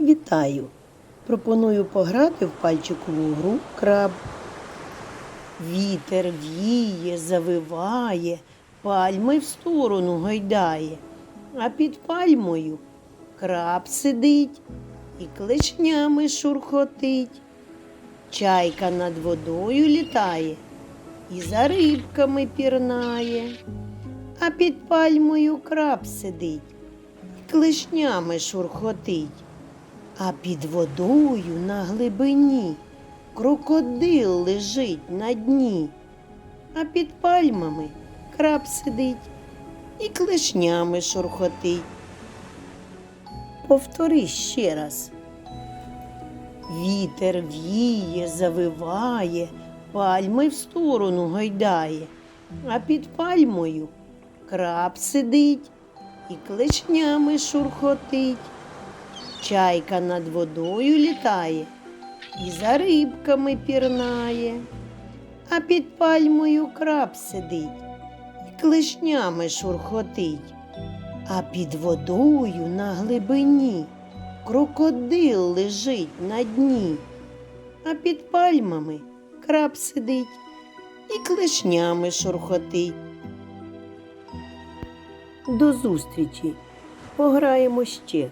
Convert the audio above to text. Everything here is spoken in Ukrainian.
Вітаю! Пропоную пограти в пальчикову гру краб. Вітер віє, завиває, пальми в сторону гойдає, а під пальмою краб сидить і клешнями шурхотить. Чайка над водою літає і за рибками пірнає, а під пальмою краб сидить і клешнями шурхотить. А під водою на глибині крокодил лежить на дні, а під пальмами краб сидить і клешнями шурхотить. Повтори ще раз. Вітер віє, завиває, пальми в сторону гойдає, а під пальмою краб сидить і клешнями шурхотить. Чайка над водою літає і за рибками пірнає, а під пальмою краб сидить і клешнями шурхотить, а під водою на глибині крокодил лежить на дні, а під пальмами краб сидить і клешнями шурхотить. До зустрічі! Пограємо ще.